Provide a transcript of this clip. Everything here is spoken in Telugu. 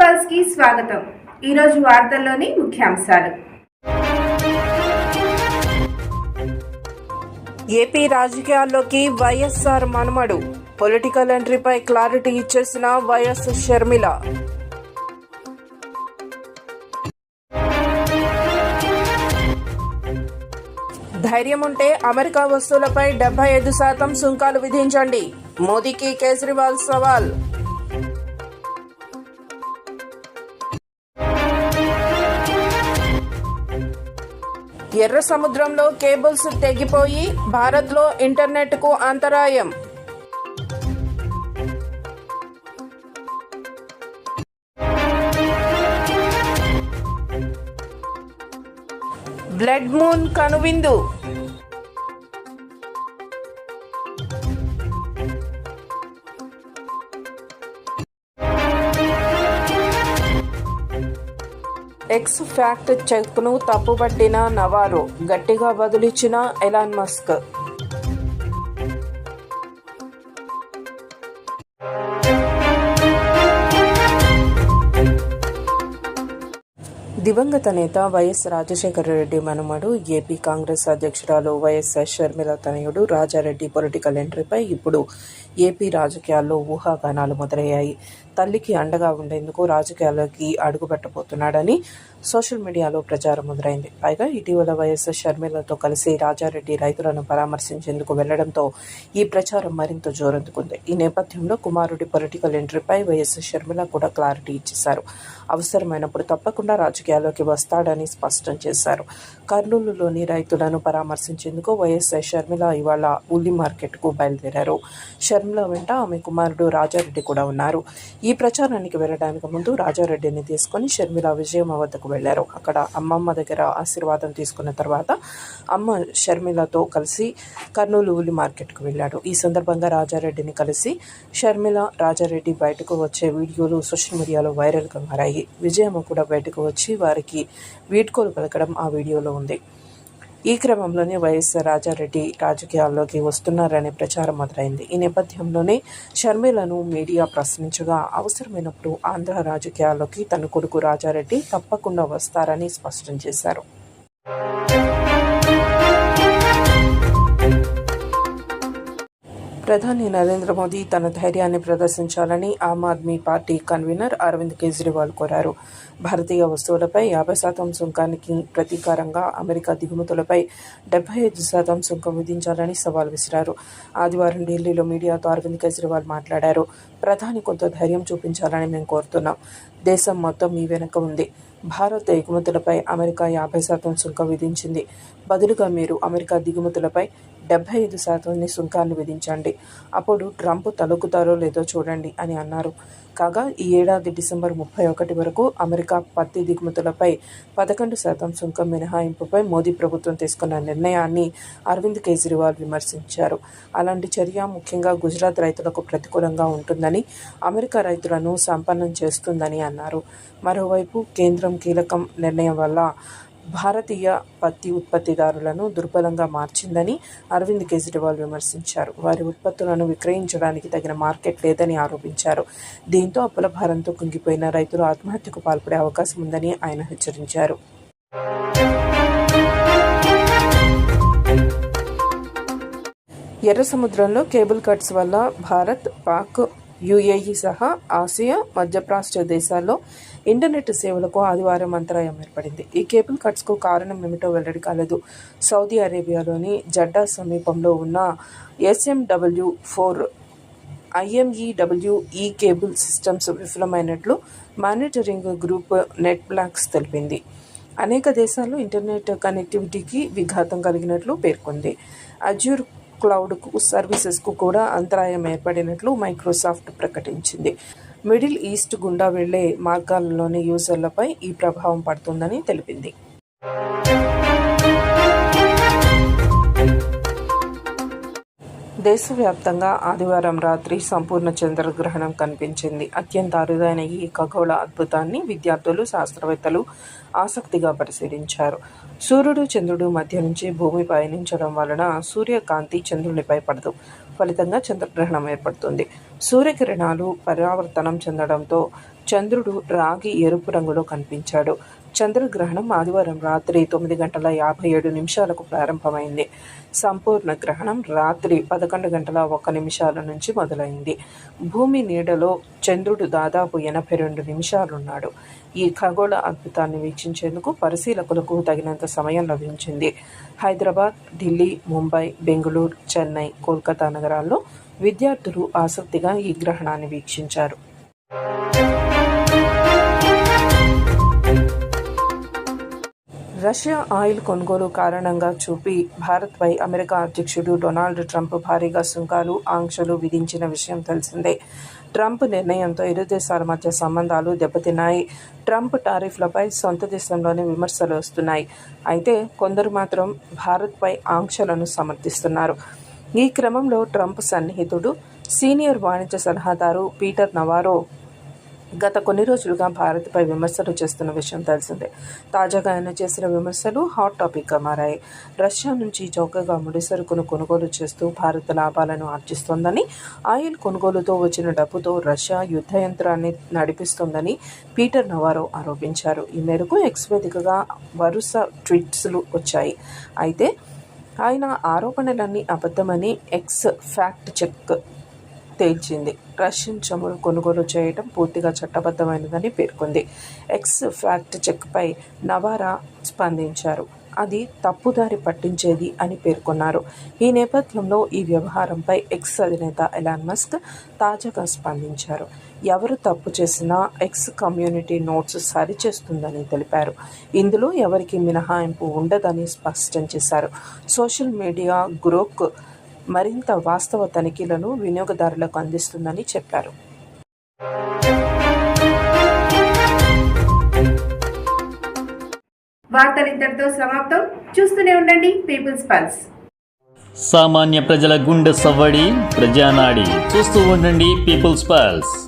పల్స్కి స్వాగతం. ఈరోజు వార్తల్లోని ముఖ్యాంశాలు. ఏపీ రాజకీయాల్లోకి వైఎస్ఆర్ మనుమడు. పొలిటికల్ ఎంట్రీపై క్లారిటీ ఇచ్చేసిన వైఎస్ షర్మిల. ధైర్యం ఉంటే అమెరికా వస్తువులపై డెబ్బై ఐదు శాతం సుంకాలు విధించండి. మోదీకి కేజ్రీవాల్ సవాల్. ఎర్ర సముద్రంలో కేబుల్స్ తెగిపోయి భారత్లో ఇంటర్నెట్కు అంతరాయం. బ్లడ్ మూన్ కనువిందు. ఎక్స్ ఫ్యాక్ట్ చెక్ను తప్పుపట్టిన నవారో గట్టిగా బదులిచ్చిన ఎలాన్ మస్క్ దివంగత నేత వైఎస్ రాజశేఖర రెడ్డి మనుమడు ఏపీ కాంగ్రెస్ అధ్యక్షురాలు వైఎస్ఆర్ షర్మిల తనయుడు రాజారెడ్డి పొలిటికల్ ఎంట్రీపై ఇప్పుడు ఏపీ రాజకీయాల్లో ఊహాగానాలు మొదలయ్యాయి. తల్లికి అండగా ఉండేందుకు రాజకీయాలకి అడుగుపెట్టబోతున్నాడని సోషల్ మీడియాలో ప్రచారం మొదలైంది. పైగా ఇటీవల వైఎస్ షర్మిలతో కలిసి రాజారెడ్డి రైతులను పరామర్శించేందుకు వెళ్ళడంతో ఈ ప్రచారం మరింత జోరందుకుంది. ఈ నేపథ్యంలో కుమారుడి పొలిటికల్ ఎంట్రీపై వైఎస్ షర్మిల కూడా క్లారిటీ ఇచ్చేశారు. అవసరమైనప్పుడు తప్పకుండా రాజకీయాల్లోకి వస్తాడని స్పష్టం చేశారు. కర్నూలులోని రైతులను పరామర్శించేందుకు వైఎస్ షర్మిల ఇవాళ ఉల్లి మార్కెట్కు బయలుదేరారు. షర్మిల వెంట ఆమె కుమారుడు రాజారెడ్డి కూడా ఉన్నారు. ఈ ఈ ప్రచారానికి వెళ్ళడానికి ముందు రాజారెడ్డిని తీసుకొని షర్మిల విజయమ్మ వద్దకు వెళ్ళారు అక్కడ అమ్మమ్మ దగ్గర ఆశీర్వాదం తీసుకున్న తర్వాత అమ్మ షర్మిలతో కలిసి కర్నూలు ఉలి మార్కెట్కు వెళ్ళాడు. ఈ సందర్భంగా రాజారెడ్డిని కలిసి షర్మిల రాజారెడ్డి బయటకు వచ్చే వీడియోలు సోషల్ మీడియాలో వైరల్గా మారాయి. విజయమ్మ కూడా బయటకు వచ్చి వారికి వీడ్కోలు పలకడం ఆ వీడియోలో ఉంది. ఈ క్రమంలోనే వైఎస్ రాజారెడ్డి రాజకీయాల్లోకి వస్తున్నారనే ప్రచారం మొదలైంది. ఈ నేపథ్యంలోనే షర్మిలను మీడియా ప్రశ్నించగా అవసరమైనప్పుడు ఆంధ్ర రాజకీయాల్లోకి తన కొడుకు రాజారెడ్డి తప్పకుండా వస్తారని స్పష్టం చేశారు. ప్రధాని నరేంద్ర మోదీ తన ధైర్యాన్ని ప్రదర్శించాలని ఆమ్ ఆద్మీ పార్టీ కన్వీనర్ అరవింద్ కేజ్రీవాల్ కోరారు. భారతీయ వస్తువులపై యాభై శాతం సుంకానికి ప్రతీకారంగా అమెరికా దిగుమతులపై డెబ్బై ఐదు శాతం సుంకం విధించాలని సవాల్ విసిరారు. ఆదివారం ఢిల్లీలో మీడియాతో అరవింద్ కేజ్రీవాల్ మాట్లాడారు. ప్రధాని కొంత ధైర్యం చూపించాలని మేము కోరుతున్నాం. దేశం మొత్తం మీ వెనుక ఉంది. భారత్ ఎగుమతులపై అమెరికా యాభై శాతం సుంకం విధించింది. బదులుగా మీరు అమెరికా దిగుమతులపై డెబ్బై ఐదు శాతాన్ని సుంకాన్ని విధించండి. అప్పుడు ట్రంప్ తలుకుతారో లేదో చూడండి అని అన్నారు. కాగా ఈ ఏడాది డిసెంబర్ ముప్పై ఒకటి వరకు అమెరికా పత్తి దిగుమతులపై పదకొండు శాతం సుంకం మినహాయింపుపై మోదీ ప్రభుత్వం తీసుకున్న నిర్ణయాన్ని అరవింద్ కేజ్రీవాల్ విమర్శించారు. అలాంటి చర్య ముఖ్యంగా గుజరాత్ రైతులకు ప్రతికూలంగా ఉంటుందని అమెరికా రైతులను సంపన్నం చేస్తుందని అన్నారు. మరోవైపు కేంద్రం కీలకం నిర్ణయం వల్ల భారతీయ పత్తి ఉత్పత్తిదారులను దుర్బలంగా మార్చిందని అరవింద్ కేజ్రీవాల్ విమర్శించారు. వారి ఉత్పత్తులను విక్రయించడానికి తగిన మార్కెట్ లేదని ఆరోపించారు. దీంతో అప్పుల భారంతో కుంగిపోయిన రైతులు ఆత్మహత్యకు పాల్పడే అవకాశం ఉందని ఆయన హెచ్చరించారు. ఎర్ర సముద్రంలో కేబుల్ కట్స్ వల్ల భారత్ పాక్ యుఏఈ సహా ఆసియా మధ్యప్రాచ్య దేశాల్లో ఇంటర్నెట్ సేవలకు ఆదివారం అంతరాయం ఏర్పడింది. ఈ కేబుల్ కట్స్కు కారణం ఏమిటో వెల్లడి కాలేదు. సౌదీ అరేబియాలోని జడ్డా సమీపంలో ఉన్న SMW four IMEWE cable systems విఫలమైనట్లు monitoring group NetBlocks తెలిపింది. అనేక దేశాల్లో ఇంటర్నెట్ కనెక్టివిటీకి విఘాతం కలిగినట్లు పేర్కొంది. అజ్యూర్ క్లౌడ్కు సర్వీసెస్కు కూడా అంతరాయం ఏర్పడినట్లు మైక్రోసాఫ్ట్ ప్రకటించింది. మిడిల్ ఈస్ట్ గుండా వెళ్ళే మార్గాలలోని యూజర్లపై ఈ ప్రభావం పడుతుందని తెలిపింది. దేశవ్యాప్తంగా ఆదివారం రాత్రి సంపూర్ణ చంద్రగ్రహణం కనిపించింది. అత్యంత అరుదైన ఈ ఖగోళ అద్భుతాన్ని విద్యార్థులు శాస్త్రవేత్తలు ఆసక్తిగా పరిశీలించారు. సూర్యుడు చంద్రుడు మధ్య నుంచి భూమి పయనించడం వలన సూర్యకాంతి చంద్రునిపై పడదు. ఫలితంగా చంద్రగ్రహణం ఏర్పడుతుంది. సూర్యకిరణాలు పరావర్తనం చెందడంతో చంద్రుడు రాగి ఎరుపు రంగులో కనిపించాడు. చంద్రగ్రహణం ఆదివారం రాత్రి తొమ్మిది గంటల యాభై ఏడు నిమిషాలకు ప్రారంభమైంది. సంపూర్ణ గ్రహణం రాత్రి పదకొండు గంటల ఒక్క నిమిషాల నుంచి మొదలైంది. భూమి నీడలో చంద్రుడు దాదాపు ఎనభై రెండు నిమిషాలున్నాడు. ఈ ఖగోళ అద్భుతాన్ని వీక్షించేందుకు పరిశీలకులకు తగినంత సమయం లభించింది. హైదరాబాద్ ఢిల్లీ ముంబై బెంగళూరు చెన్నై కోల్కతా నగరాల్లో విద్యార్థులు ఆసక్తిగా ఈ గ్రహణాన్ని వీక్షించారు. రష్యా ఆయిల్ కొనుగోలు కారణంగా చూపి భారత్పై అమెరికా అధ్యక్షుడు డొనాల్డ్ ట్రంప్ భారీగా సుంకాలు ఆంక్షలు విధించిన విషయం తెలిసిందే. ట్రంప్ నిర్ణయంతో ఇరు దేశాల మధ్య సంబంధాలు దెబ్బతిన్నాయి. ట్రంప్ టారిఫ్లపై సొంత దేశంలోనే విమర్శలు వస్తున్నాయి. అయితే కొందరు మాత్రం భారత్పై ఆంక్షలను సమర్థిస్తున్నారు. ఈ క్రమంలో ట్రంప్ సన్నిహితుడు సీనియర్ వాణిజ్య సలహాదారు పీటర్ నవారో గత కొన్ని రోజులుగా భారత్పై విమర్శలు చేస్తున్న విషయం తెలిసిందే. తాజాగా ఆయన చేసిన విమర్శలు హాట్ టాపిక్గా మారాయి. రష్యా నుంచి చౌకగా ముడి సరుకును కొనుగోలు చేస్తూ భారత్ లాభాలను ఆర్జిస్తోందని ఆయిల్ కొనుగోలుతో వచ్చిన డబ్బుతో రష్యా యుద్ధ యంత్రాన్ని నడిపిస్తోందని పీటర్ నవారో ఆరోపించారు. ఈ మేరకు ఎక్స్ వేదికగా వరుస ట్వీట్స్లు వచ్చాయి. అయితే ఆయన ఆరోపణలన్నీ అబద్ధమని ఎక్స్ ఫ్యాక్ట్ చెక్ తేల్చింది. రష్యన్ చమురు కొనుగోలు చేయడం పూర్తిగా చట్టబద్ధమైనదని పేర్కొంది. ఎక్స్ ఫ్యాక్ట్ చెక్పై నవారా స్పందించారు. అది తప్పుదారి పట్టించేది అని పేర్కొన్నారు. ఈ నేపథ్యంలో ఈ వ్యవహారంపై ఎక్స్ అధినేత ఎలాన్ మస్క్ తాజాగా స్పందించారు. ఎవరు తప్పు చేసినా ఎక్స్ కమ్యూనిటీ నోట్స్ సరిచేస్తుందని తెలిపారు. ఇందులో ఎవరికి మినహాయింపు ఉండదని స్పష్టం చేశారు. సోషల్ మీడియా గ్రోక్ మరింత వాస్తవ తనిఖీలను వినియోగదారులకు అందిస్తుందని చెప్పారు. వార్తలు ఇంతటితో సమాప్తం. చూస్తూనే ఉండండి పీపుల్స్ పల్స్. సామాన్య ప్రజల గుండె సవ్వడి ప్రజానాడి. చూస్తూ ఉండండి పీపుల్స్ పల్స్.